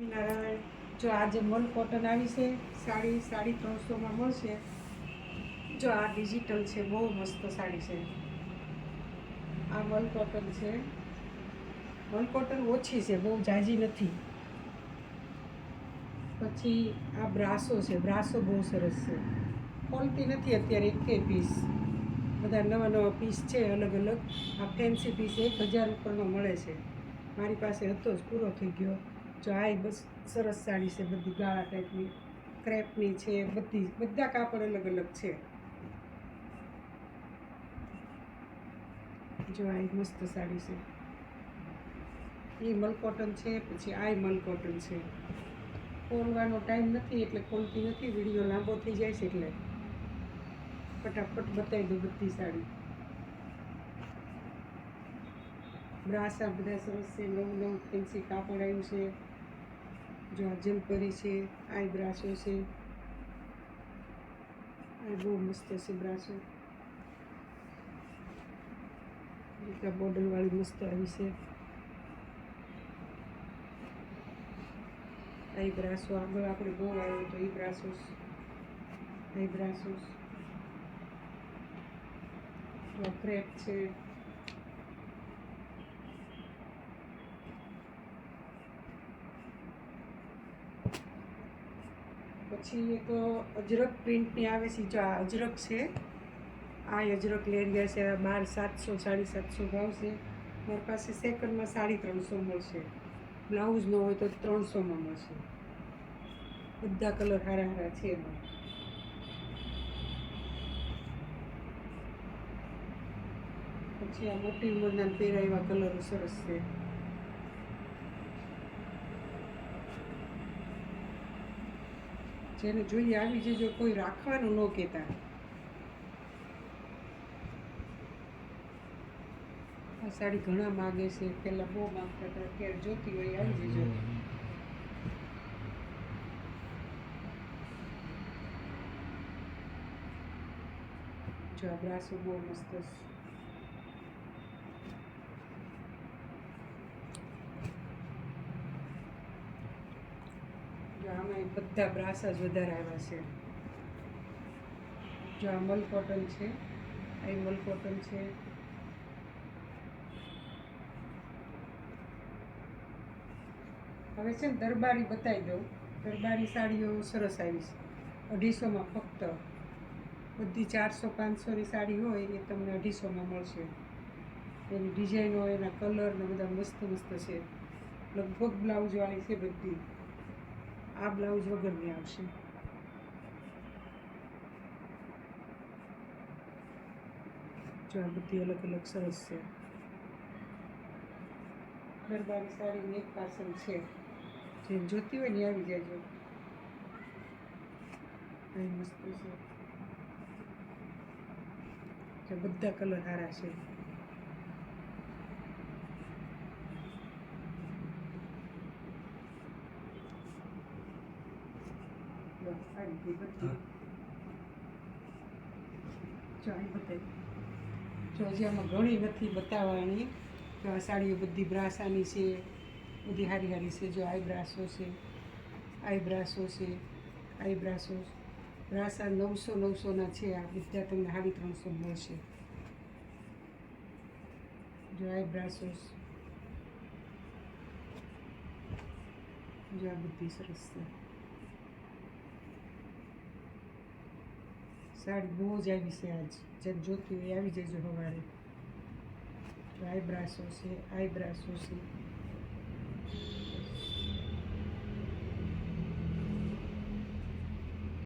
સ્વામિનારાયણ, જો આજે મલ કોટન આવી છે, સાડી સાડી ત્રણસોમાં મળશે. જો આ ડિજિટલ છે, બહુ મસ્ત સાડી છે. આ મલ કોટન છે. મલ કોટન ઓછી છે, બહુ જાજી નથી. પછી આ બ્રાસો છે, બ્રાસો બહુ સરસ છે. ખોલતી નથી અત્યારે એકે પીસ બધા નવા નવા પીસ છે, અલગ અલગ. આ ફેન્સી પીસ એક હજાર ઉપરનો મળે છે. મારી પાસે હતો જ, પૂરો થઈ ગયો. જો આ બસ સરસ સાડી છે, બધી ગાળા ટાઈપની. ક્રેપની છે, બધી, બધા કાપડ અલગ અલગ છે. જો આ મસ્ત સાડી છે. એ મલ કોટન છે, પછી આ મલ કોટન છે. ખોલવાનો ટાઈમ નથી, એટલે ખોલતી નથી, વીડિયો લાંબો થઈ જાય છે એટલે. ફટાફટ બતાવી દઉં બધી સાડી. બ્રાસા બધા સરસ છે, નવું નવું ફેન્સી કાપડ આવ્યું છે. જો આ છે આઈ બ્રાશો છે. આ બહુ મસ્ત છે. બ્રાસો રીકા બોર્ડરવાળી મસ્ત આવી છે. આ બ્રાસો આગળ આપણે બહુ આવ્યો તો એ બ્રાસોસ આઈ બ્રાસોસ ક્રેપ છે. પછી એક અજરક પ્રિન્ટની આવે છે જો આ અજરક છે. આ અજરક લેરિયા છે બાર સાતસો, સાડી સાતસો ભાવ છે. મારી પાસે સેકન્ડમાં સાડી ત્રણસો મળશે. બ્લાઉઝ ન હોય તો ત્રણસોમાં મળશે. બધા કલર હારા હારા છે એમાં. પછી આ મોટી ઉંમરના પહેરાવ્યા કલરો સરસ છે. જેને જોઈએ આવી જજો, કોઈ રાખવાનું ન કહેતા. આ સાડી ઘણા માગે છે, પહેલાં બહુ માગતા હતા, અત્યારે જોતી હોય આવી જજો. જો આ બ્રાસો બહુ મસ્ત છે. આમાં બધા બ્રાસ જ વધારે આવ્યા છે. જો આ મલ કોટન છે, આ મલ કોટન છે. હવે છે ને દરબારી બતાવી દઉં. દરબારી સાડીઓ સરસ આવી છે. અઢીસોમાં ફક્ત. બધી ચારસો, પાંચસોની સાડી હોય એ તમને અઢીસોમાં મળશે. એની ડિઝાઇનો એના કલર ને બધા મસ્ત મસ્ત છે. લગભગ બ્લાઉઝવાળી છે બધી. આ બ્લાઉઝ વગરની આવશે. જો આ બધી અલગ અલગ સરસ છે. દરબારી સાડીની એક પાર્સલ છે. જે જોતી હોય ને આવી અહીં મસ્ત છે. બધા કલર સારા છે. જો આવી બધી જો અહીં બતાવી જો હજી આમાં ઘણી નથી બતાવવાની તો આ સાડીઓ બધી બ્રાસાની છે બધી હારી હારી છે જો આઈબ્રાસો છે આઈબ્રાસો છે આઈબ્રાસો. બ્રાસા નવસો નવસોના છે આ બધા તમને સાડી ત્રણસો મળશે. જો આઈબ્રાસો જો આ બધી સરસ છે. સાડી બહુ જ આવી છે આજ. જેમ જોતી હોય આવી જજો સવારે. આઈ બ્રાસો છે આઈ બ્રાસો છે.